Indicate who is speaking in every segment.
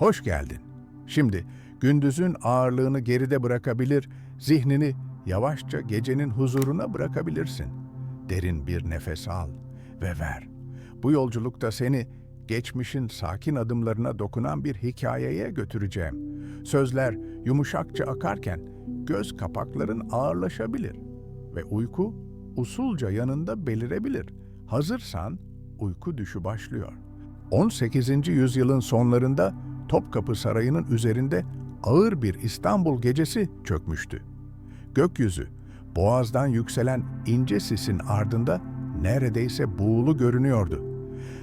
Speaker 1: Hoş geldin. Şimdi gündüzün ağırlığını geride bırakabilir, zihnini yavaşça gecenin huzuruna bırakabilirsin. Derin bir nefes al ve ver. Bu yolculukta seni geçmişin sakin adımlarına dokunan bir hikayeye götüreceğim. Sözler yumuşakça akarken göz kapakların ağırlaşabilir ve uyku usulca yanında belirebilir. Hazırsan uyku düşü başlıyor. 18. yüzyılın sonlarında Topkapı Sarayı'nın üzerinde ağır bir İstanbul gecesi çökmüştü. Gökyüzü, boğazdan yükselen ince sisin ardında neredeyse buğulu görünüyordu.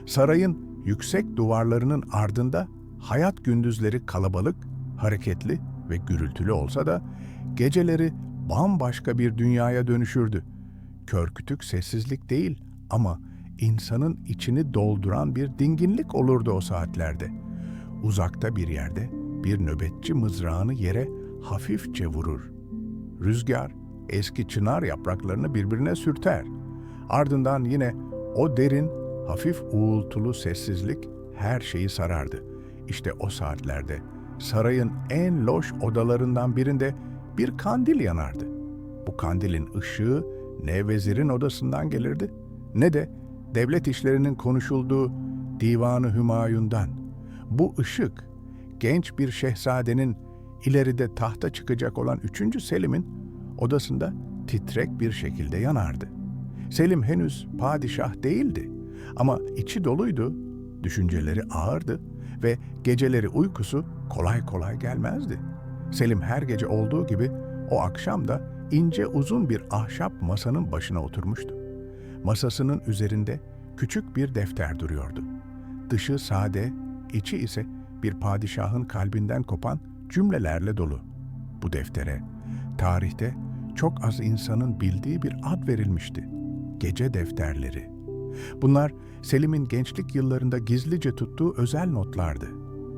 Speaker 1: Sarayın yüksek duvarlarının ardında hayat gündüzleri kalabalık, hareketli ve gürültülü olsa da geceleri bambaşka bir dünyaya dönüşürdü. Körkütük sessizlik değil ama insanın içini dolduran bir dinginlik olurdu o saatlerde. Uzakta bir yerde bir nöbetçi mızrağını yere hafifçe vurur. Rüzgar eski çınar yapraklarını birbirine sürter. Ardından yine o derin, hafif uğultulu sessizlik her şeyi sarardı. İşte o saatlerde sarayın en loş odalarından birinde bir kandil yanardı. Bu kandilin ışığı ne vezirin odasından gelirdi ne de devlet işlerinin konuşulduğu Divanı Hümayun'dan. Bu ışık genç bir şehzadenin ileride tahta çıkacak olan 3. Selim'in odasında titrek bir şekilde yanardı. Selim henüz padişah değildi ama içi doluydu, düşünceleri ağırdı ve geceleri uykusu kolay kolay gelmezdi. Selim her gece olduğu gibi o akşam da ince uzun bir ahşap masanın başına oturmuştu. Masasının üzerinde küçük bir defter duruyordu. Dışı sade, içi ise bir padişahın kalbinden kopan cümlelerle dolu. Bu deftere tarihte çok az insanın bildiği bir ad verilmişti. Gece defterleri. Bunlar Selim'in gençlik yıllarında gizlice tuttuğu özel notlardı.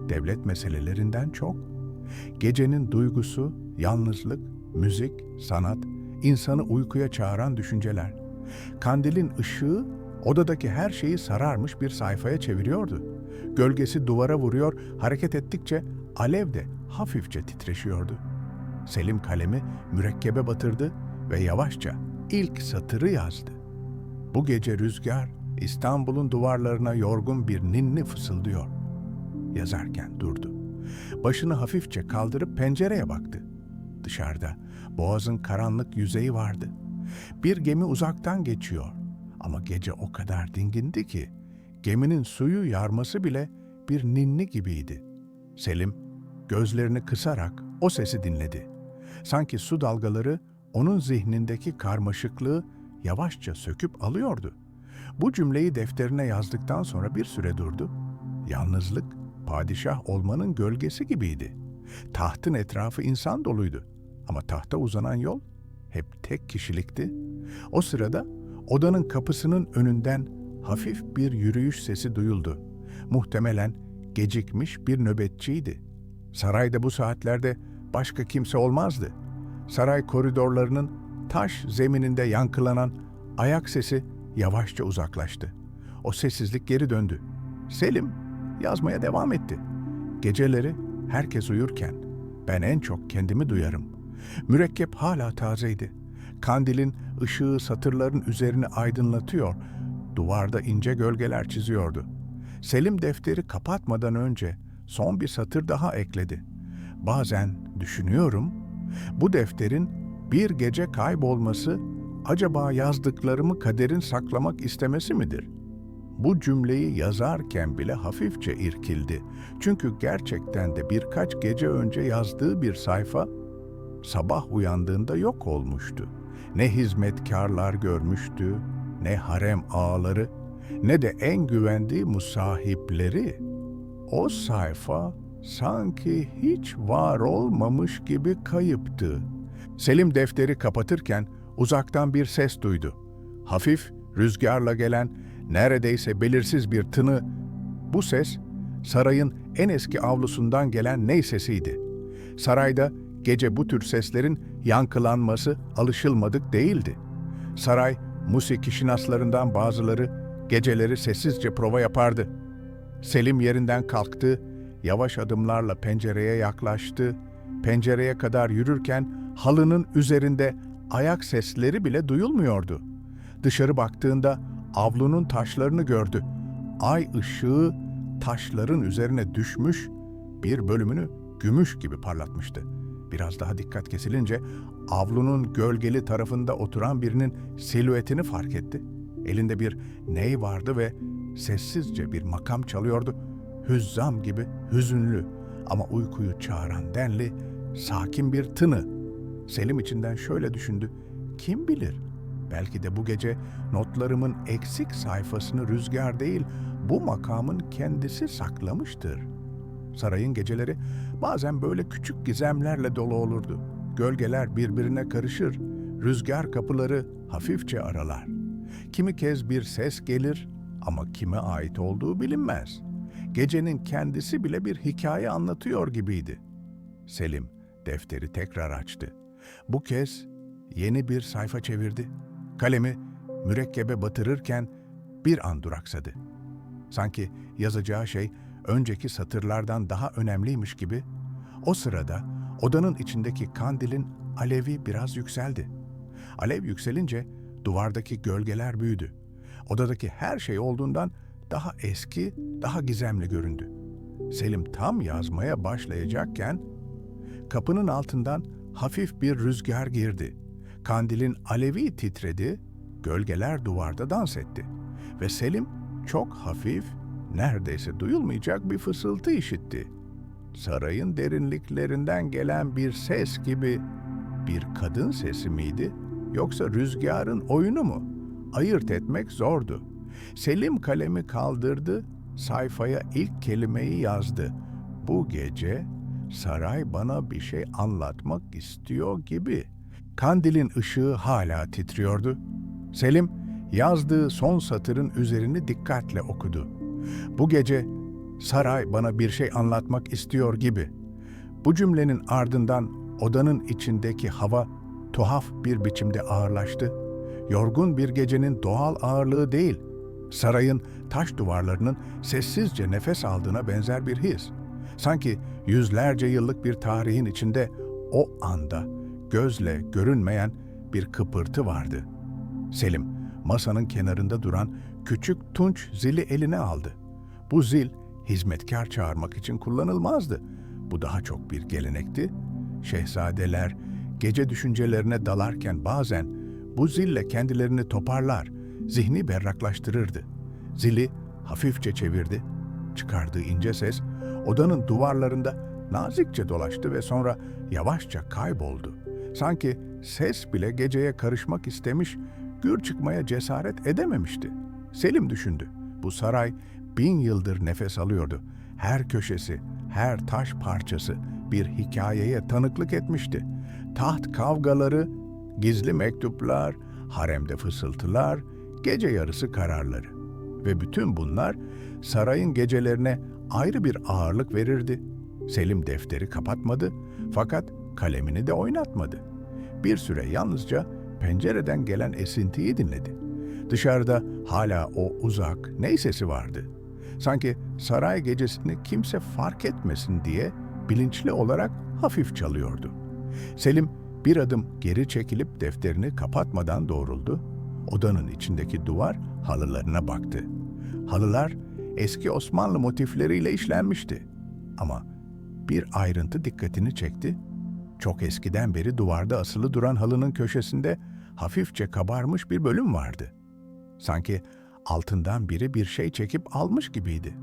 Speaker 1: Devlet meselelerinden çok. Gecenin duygusu, yalnızlık, müzik, sanat, insanı uykuya çağıran düşünceler. Kandilin ışığı odadaki her şeyi sararmış bir sayfaya çeviriyordu. Gölgesi duvara vuruyor, hareket ettikçe alev de hafifçe titreşiyordu. Selim kalemi mürekkebe batırdı ve yavaşça ilk satırı yazdı. Bu gece rüzgar İstanbul'un duvarlarına yorgun bir ninni fısıldıyor. Yazarken durdu. Başını hafifçe kaldırıp pencereye baktı. Dışarıda boğazın karanlık yüzeyi vardı. Bir gemi uzaktan geçiyor. Ama gece o kadar dingindi ki geminin suyu yarması bile bir ninni gibiydi. Selim gözlerini kısarak o sesi dinledi. Sanki su dalgaları onun zihnindeki karmaşıklığı yavaşça söküp alıyordu. Bu cümleyi defterine yazdıktan sonra bir süre durdu. Yalnızlık padişah olmanın gölgesi gibiydi. Tahtın etrafı insan doluydu ama tahta uzanan yol hep tek kişilikti. O sırada odanın kapısının önünden hafif bir yürüyüş sesi duyuldu. Muhtemelen gecikmiş bir nöbetçiydi. Sarayda bu saatlerde başka kimse olmazdı. Saray koridorlarının taş zemininde yankılanan ayak sesi yavaşça uzaklaştı. O sessizlik geri döndü. Selim yazmaya devam etti. Geceleri herkes uyurken ben en çok kendimi duyarım. Mürekkep hala tazeydi. Kandilin ışığı satırların üzerini aydınlatıyor, duvarda ince gölgeler çiziyordu. Selim defteri kapatmadan önce son bir satır daha ekledi. Bazen düşünüyorum, bu defterin bir gece kaybolması acaba yazdıklarımı kaderin saklamak istemesi midir? Bu cümleyi yazarken bile hafifçe irkildi. Çünkü gerçekten de birkaç gece önce yazdığı bir sayfa sabah uyandığında yok olmuştu. Ne hizmetkarlar görmüştü, ne harem ağaları, ne de en güvendiği musahipleri. O sayfa sanki hiç var olmamış gibi kayıptı. Selim defteri kapatırken uzaktan bir ses duydu. Hafif, rüzgarla gelen, neredeyse belirsiz bir tını. Bu ses, sarayın en eski avlusundan gelen ney sesiydi. Sarayda gece bu tür seslerin yankılanması alışılmadık değildi. Saray, musik kişinaslarından bazıları geceleri sessizce prova yapardı. Selim yerinden kalktı, yavaş adımlarla pencereye yaklaştı. Pencereye kadar yürürken halının üzerinde ayak sesleri bile duyulmuyordu. Dışarı baktığında avlunun taşlarını gördü. Ay ışığı taşların üzerine düşmüş, bir bölümünü gümüş gibi parlatmıştı. Biraz daha dikkat kesilince avlunun gölgeli tarafında oturan birinin silüetini fark etti. Elinde bir ney vardı ve sessizce bir makam çalıyordu. Hüzzam gibi hüzünlü ama uykuyu çağıran denli, sakin bir tını. Selim içinden şöyle düşündü. Kim bilir? Belki de bu gece notlarımın eksik sayfasını rüzgar değil, bu makamın kendisi saklamıştır. Sarayın geceleri bazen böyle küçük gizemlerle dolu olurdu. Gölgeler birbirine karışır, rüzgar kapıları hafifçe aralar. Kimi kez bir ses gelir ama kime ait olduğu bilinmez. Gecenin kendisi bile bir hikaye anlatıyor gibiydi. Selim defteri tekrar açtı. Bu kez yeni bir sayfa çevirdi. Kalemi mürekkebe batırırken bir an duraksadı. Sanki yazacağı şey önceki satırlardan daha önemliymiş gibi. O sırada odanın içindeki kandilin alevi biraz yükseldi. Alev yükselince duvardaki gölgeler büyüdü. Odadaki her şey olduğundan daha eski, daha gizemli göründü. Selim tam yazmaya başlayacakken kapının altından hafif bir rüzgar girdi. Kandilin alevi titredi, gölgeler duvarda dans etti. Ve Selim çok hafif, neredeyse duyulmayacak bir fısıltı işitti. Sarayın derinliklerinden gelen bir ses gibi bir kadın sesi miydi yoksa rüzgarın oyunu mu? Ayırt etmek zordu. Selim kalemi kaldırdı, sayfaya ilk kelimeyi yazdı. Bu gece saray bana bir şey anlatmak istiyor gibi. Kandilin ışığı hala titriyordu. Selim yazdığı son satırın üzerini dikkatle okudu. Bu gece saray bana bir şey anlatmak istiyor gibi. Bu cümlenin ardından odanın içindeki hava tuhaf bir biçimde ağırlaştı. Yorgun bir gecenin doğal ağırlığı değil, sarayın taş duvarlarının sessizce nefes aldığına benzer bir his. Sanki yüzlerce yıllık bir tarihin içinde o anda gözle görünmeyen bir kıpırtı vardı. Selim, masanın kenarında duran küçük tunç zili eline aldı. Bu zil hizmetkar çağırmak için kullanılmazdı. Bu daha çok bir gelenekti. Şehzadeler gece düşüncelerine dalarken bazen bu zille kendilerini toparlar, zihni berraklaştırırdı. Zili hafifçe çevirdi. Çıkardığı ince ses odanın duvarlarında nazikçe dolaştı ve sonra yavaşça kayboldu. Sanki ses bile geceye karışmak istemiş, gür çıkmaya cesaret edememişti. Selim düşündü. Bu saray bin yıldır nefes alıyordu. Her köşesi, her taş parçası bir hikayeye tanıklık etmişti. Taht kavgaları, gizli mektuplar, haremde fısıltılar, gece yarısı kararları. Ve bütün bunlar sarayın gecelerine ayrı bir ağırlık verirdi. Selim defteri kapatmadı fakat kalemini de oynatmadı. Bir süre yalnızca pencereden gelen esintiyi dinledi. Dışarıda hala o uzak ney sesi vardı. Sanki saray gecesini kimse fark etmesin diye bilinçli olarak hafif çalıyordu. Selim bir adım geri çekilip defterini kapatmadan doğruldu. Odanın içindeki duvar halılarına baktı. Halılar eski Osmanlı motifleriyle işlenmişti. Ama bir ayrıntı dikkatini çekti. Çok eskiden beri duvarda asılı duran halının köşesinde hafifçe kabarmış bir bölüm vardı. Sanki altından biri bir şey çekip almış gibiydi.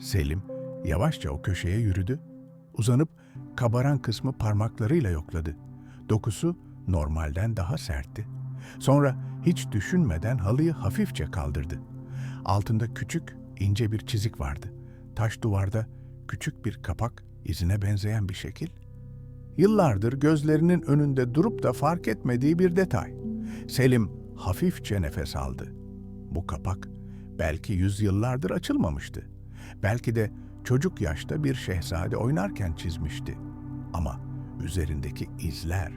Speaker 1: Selim yavaşça o köşeye yürüdü. Uzanıp kabaran kısmı parmaklarıyla yokladı. Dokusu normalden daha sertti. Sonra hiç düşünmeden halıyı hafifçe kaldırdı. Altında küçük, ince bir çizik vardı. Taş duvarda küçük bir kapak, izine benzeyen bir şekil. Yıllardır gözlerinin önünde durup da fark etmediği bir detay. Selim hafifçe nefes aldı. Bu kapak belki yüzyıllardır açılmamıştı. Belki de çocuk yaşta bir şehzade oynarken çizmişti. Ama üzerindeki izler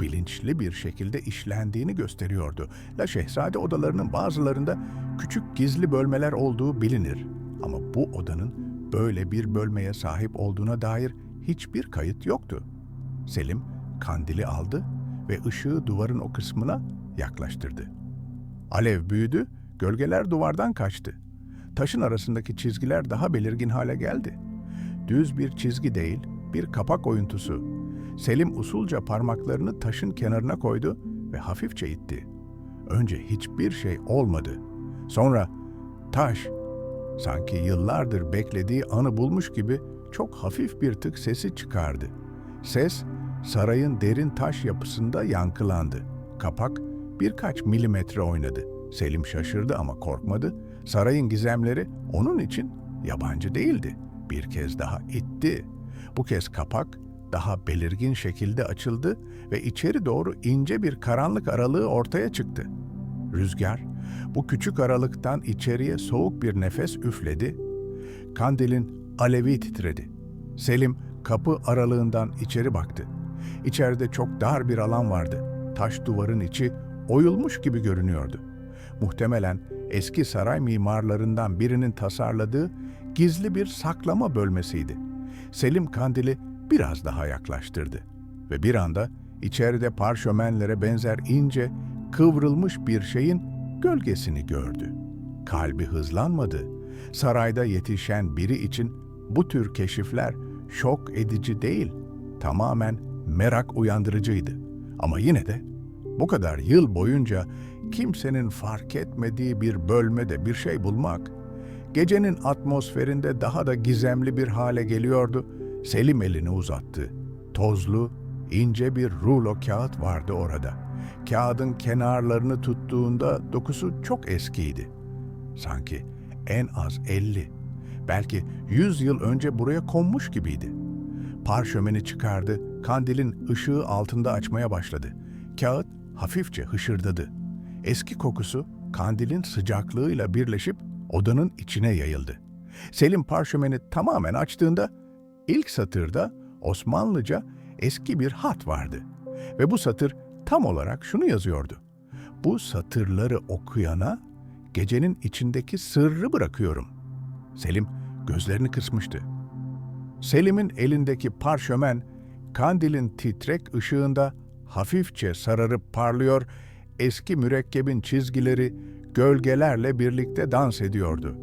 Speaker 1: bilinçli bir şekilde işlendiğini gösteriyordu. La şehzade odalarının bazılarında küçük gizli bölmeler olduğu bilinir. Ama bu odanın böyle bir bölmeye sahip olduğuna dair hiçbir kayıt yoktu. Selim kandili aldı ve ışığı duvarın o kısmına yaklaştırdı. Alev büyüdü, gölgeler duvardan kaçtı. Taşın arasındaki çizgiler daha belirgin hale geldi. Düz bir çizgi değil, bir kapak oyuntusu. Selim usulca parmaklarını taşın kenarına koydu ve hafifçe itti. Önce hiçbir şey olmadı. Sonra taş, sanki yıllardır beklediği anı bulmuş gibi çok hafif bir tık sesi çıkardı. Ses, sarayın derin taş yapısında yankılandı. Kapak birkaç milimetre oynadı. Selim şaşırdı ama korkmadı. Sarayın gizemleri onun için yabancı değildi. Bir kez daha itti. Bu kez kapak daha belirgin şekilde açıldı ve içeri doğru ince bir karanlık aralığı ortaya çıktı. Rüzgar bu küçük aralıktan içeriye soğuk bir nefes üfledi. Kandilin alevi titredi. Selim kapı aralığından içeri baktı. İçeride çok dar bir alan vardı. Taş duvarın içi oyulmuş gibi görünüyordu. Muhtemelen eski saray mimarlarından birinin tasarladığı gizli bir saklama bölmesiydi. Selim kandili biraz daha yaklaştırdı ve bir anda içeride parşömenlere benzer ince, kıvrılmış bir şeyin gölgesini gördü. Kalbi hızlanmadı. Sarayda yetişen biri için bu tür keşifler şok edici değil, tamamen merak uyandırıcıydı. Ama yine de bu kadar yıl boyunca kimsenin fark etmediği bir bölmede bir şey bulmak, gecenin atmosferinde daha da gizemli bir hale geliyordu. Selim elini uzattı. Tozlu, ince bir rulo kağıt vardı orada. Kağıdın kenarlarını tuttuğunda dokusu çok eskiydi. Sanki en az 50, belki 100 yıl önce buraya konmuş gibiydi. Parşömeni çıkardı, kandilin ışığı altında açmaya başladı. Kağıt hafifçe hışırdadı. Eski kokusu kandilin sıcaklığıyla birleşip odanın içine yayıldı. Selim parşömeni tamamen açtığında ilk satırda Osmanlıca eski bir hat vardı. Ve bu satır tam olarak şunu yazıyordu. Bu satırları okuyana gecenin içindeki sırrı bırakıyorum. Selim gözlerini kısmıştı. Selim'in elindeki parşömen kandilin titrek ışığında hafifçe sararıp parlıyor, eski mürekkebin çizgileri gölgelerle birlikte dans ediyordu.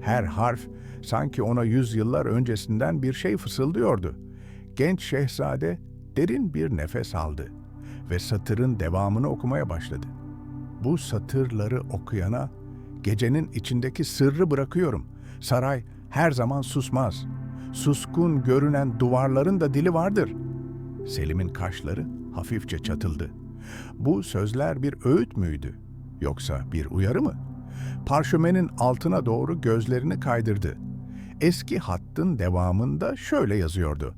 Speaker 1: Her harf sanki ona yüzyıllar öncesinden bir şey fısıldıyordu. Genç şehzade derin bir nefes aldı ve satırın devamını okumaya başladı. Bu satırları okuyana gecenin içindeki sırrı bırakıyorum. Saray her zaman susmaz. Suskun görünen duvarların da dili vardır. Selim'in kaşları hafifçe çatıldı. Bu sözler bir öğüt müydü? Yoksa bir uyarı mı? Parşömenin altına doğru gözlerini kaydırdı. Eski hattın devamında şöyle yazıyordu.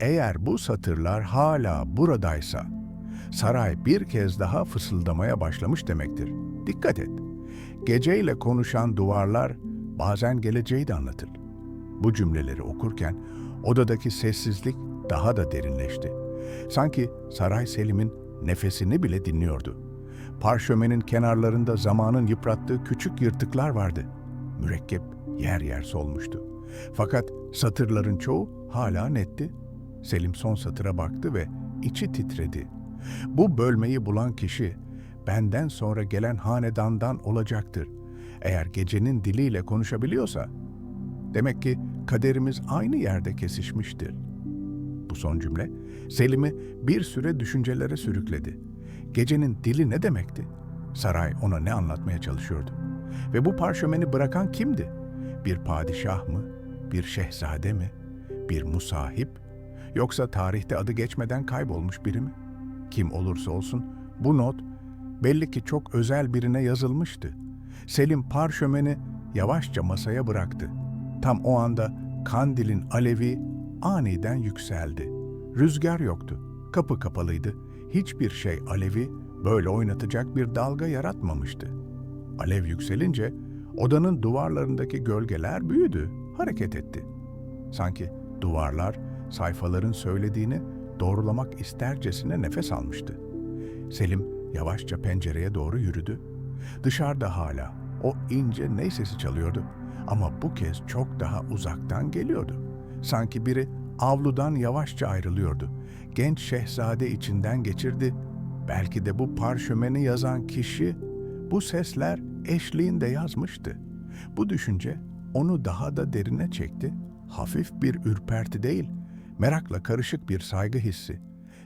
Speaker 1: Eğer bu satırlar hala buradaysa, saray bir kez daha fısıldamaya başlamış demektir. Dikkat et. Geceyle konuşan duvarlar bazen geleceği de anlatır. Bu cümleleri okurken odadaki sessizlik daha da derinleşti. Sanki Saray Selim'in nefesini bile dinliyordu. Parşömenin kenarlarında zamanın yıprattığı küçük yırtıklar vardı. Mürekkep yer yer solmuştu. Fakat satırların çoğu hala netti. Selim son satıra baktı ve içi titredi. Bu bölmeyi bulan kişi benden sonra gelen hanedandan olacaktır. Eğer gecenin diliyle konuşabiliyorsa, demek ki kaderimiz aynı yerde kesişmiştir. Bu son cümle Selim'i bir süre düşüncelere sürükledi. Gecenin dili ne demekti? Saray ona ne anlatmaya çalışıyordu? Ve bu parşömeni bırakan kimdi? Bir padişah mı? Bir şehzade mi? Bir musahip? Yoksa tarihte adı geçmeden kaybolmuş biri mi? Kim olursa olsun bu not belli ki çok özel birine yazılmıştı. Selim parşömeni yavaşça masaya bıraktı. Tam o anda kandilin alevi aniden yükseldi. Rüzgar yoktu. Kapı kapalıydı. Hiçbir şey alevi böyle oynatacak bir dalga yaratmamıştı. Alev yükselince odanın duvarlarındaki gölgeler büyüdü, hareket etti. Sanki duvarlar sayfaların söylediğini doğrulamak istercesine nefes almıştı. Selim yavaşça pencereye doğru yürüdü. Dışarıda hala o ince ney sesi çalıyordu Ama bu kez çok daha uzaktan geliyordu. Sanki biri avludan yavaşça ayrılıyordu. Genç şehzade içinden geçirdi. Belki de bu parşömeni yazan kişi bu sesler eşliğinde yazmıştı. Bu düşünce onu daha da derine çekti. Hafif bir ürperti değil, merakla karışık bir saygı hissi.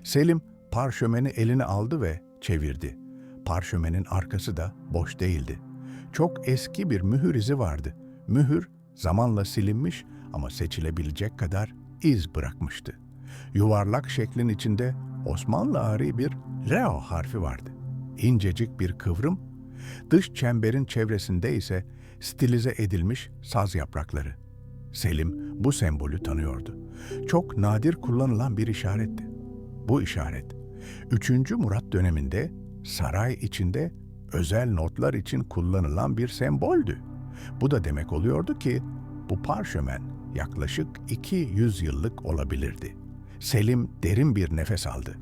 Speaker 1: Selim parşömeni eline aldı ve çevirdi. Parşömenin arkası da boş değildi. Çok eski bir mühür izi vardı. Mühür zamanla silinmiş ama seçilebilecek kadar iz bırakmıştı. Yuvarlak şeklin içinde Osmanlıari bir Reo harfi vardı. İncecik bir kıvrım, dış çemberin çevresinde ise stilize edilmiş saz yaprakları. Selim bu sembolü tanıyordu. Çok nadir kullanılan bir işaretti. Bu işaret, 3. Murat döneminde saray içinde özel notlar için kullanılan bir semboldü. Bu da demek oluyordu ki bu parşömen yaklaşık 200 yıllık olabilirdi. Selim derin bir nefes aldı.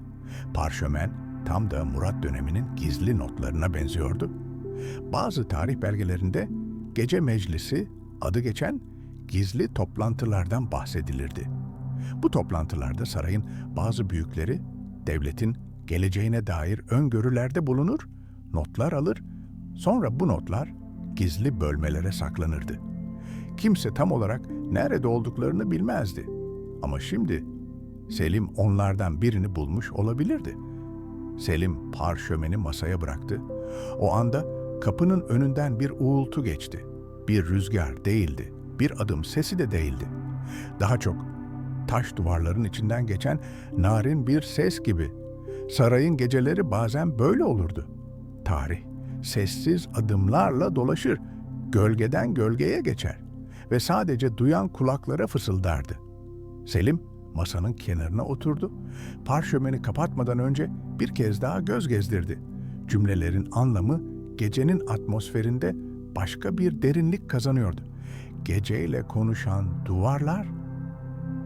Speaker 1: Parşömen tam da Murat döneminin gizli notlarına benziyordu. Bazı tarih belgelerinde gece meclisi adı geçen gizli toplantılardan bahsedilirdi. Bu toplantılarda sarayın bazı büyükleri devletin geleceğine dair öngörülerde bulunur, notlar alır, sonra bu notlar gizli bölmelere saklanırdı. Kimse tam olarak nerede olduklarını bilmezdi. Ama şimdi Selim onlardan birini bulmuş olabilirdi. Selim parşömeni masaya bıraktı. O anda kapının önünden bir uğultu geçti. Bir rüzgar değildi, bir adım sesi de değildi. Daha çok taş duvarların içinden geçen narin bir ses gibi. Sarayın geceleri bazen böyle olurdu. Tarih sessiz adımlarla dolaşır, gölgeden gölgeye geçer ve sadece duyan kulaklara fısıldardı. Selim masanın kenarına oturdu. Parşömeni kapatmadan önce bir kez daha göz gezdirdi. Cümlelerin anlamı gecenin atmosferinde başka bir derinlik kazanıyordu. Geceyle konuşan duvarlar.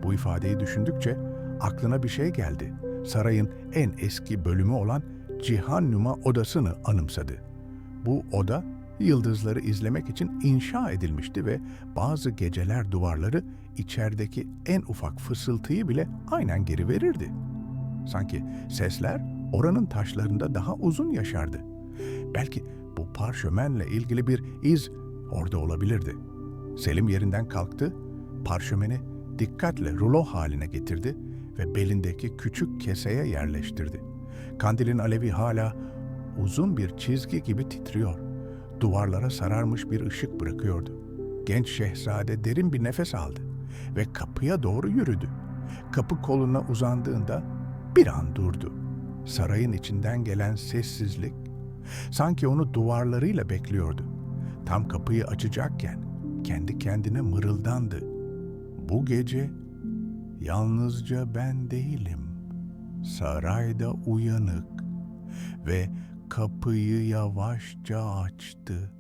Speaker 1: Bu ifadeyi düşündükçe aklına bir şey geldi. Sarayın en eski bölümü olan Cihannuma odasını anımsadı. Bu oda yıldızları izlemek için inşa edilmişti ve bazı geceler duvarları içerideki en ufak fısıltıyı bile aynen geri verirdi. Sanki sesler oranın taşlarında daha uzun yaşardı. Belki bu parşömenle ilgili bir iz orada olabilirdi. Selim yerinden kalktı, parşömeni dikkatle rulo haline getirdi ve belindeki küçük keseye yerleştirdi. Kandilin alevi hala uzun bir çizgi gibi titriyor. Duvarlara sararmış bir ışık bırakıyordu. Genç şehzade derin bir nefes aldı ve kapıya doğru yürüdü. Kapı koluna uzandığında bir an durdu. Sarayın içinden gelen sessizlik sanki onu duvarlarıyla bekliyordu. Tam kapıyı açacakken kendi kendine mırıldandı. Bu gece yalnızca ben değilim. Sarayda uyanık ve kapıyı yavaşça açtı.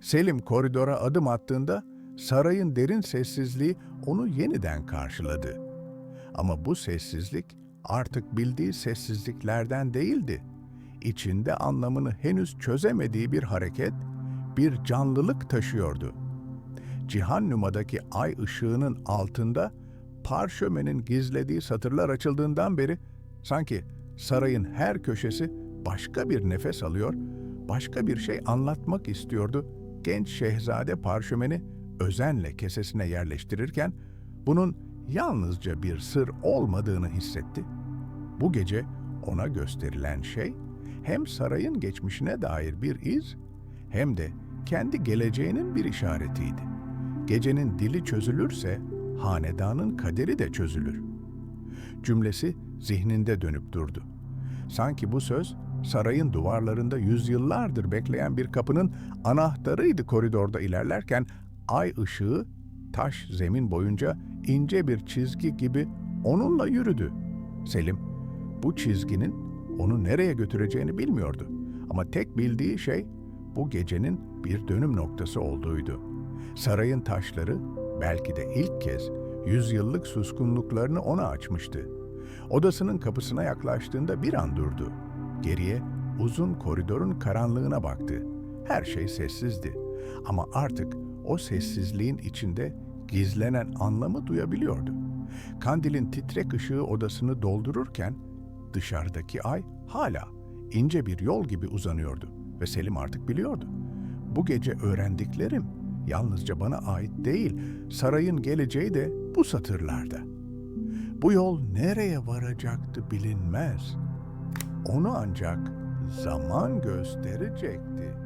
Speaker 1: Selim koridora adım attığında sarayın derin sessizliği onu yeniden karşıladı. Ama bu sessizlik artık bildiği sessizliklerden değildi. İçinde anlamını henüz çözemediği bir hareket, bir canlılık taşıyordu. Cihannuma'daki ay ışığının altında parşömenin gizlediği satırlar açıldığından beri sanki sarayın her köşesi başka bir nefes alıyor, başka bir şey anlatmak istiyordu. Genç şehzade parşömeni özenle kesesine yerleştirirken bunun yalnızca bir sır olmadığını hissetti. Bu gece ona gösterilen şey hem sarayın geçmişine dair bir iz hem de kendi geleceğinin bir işaretiydi. Gecenin dili çözülürse hanedanın kaderi de çözülür. Cümlesi zihninde dönüp durdu. Sanki bu söz sarayın duvarlarında yüzyıllardır bekleyen bir kapının anahtarıydı koridorda ilerlerken ay ışığı taş zemin boyunca ince bir çizgi gibi onunla yürüdü. Selim bu çizginin onu nereye götüreceğini bilmiyordu. Ama tek bildiği şey bu gecenin bir dönüm noktası olduğuydu. Sarayın taşları belki de ilk kez yüzyıllık suskunluklarını ona açmıştı. Odasının kapısına yaklaştığında bir an durdu. Geriye uzun koridorun karanlığına baktı. Her şey sessizdi. Ama artık o sessizliğin içinde gizlenen anlamı duyabiliyordu. Kandilin titrek ışığı odasını doldururken dışarıdaki ay hala ince bir yol gibi uzanıyordu ve Selim artık biliyordu. Bu gece öğrendiklerim yalnızca bana ait değil, sarayın geleceği de bu satırlarda. Bu yol nereye varacaktı bilinmez. Onu ancak zaman gösterecekti.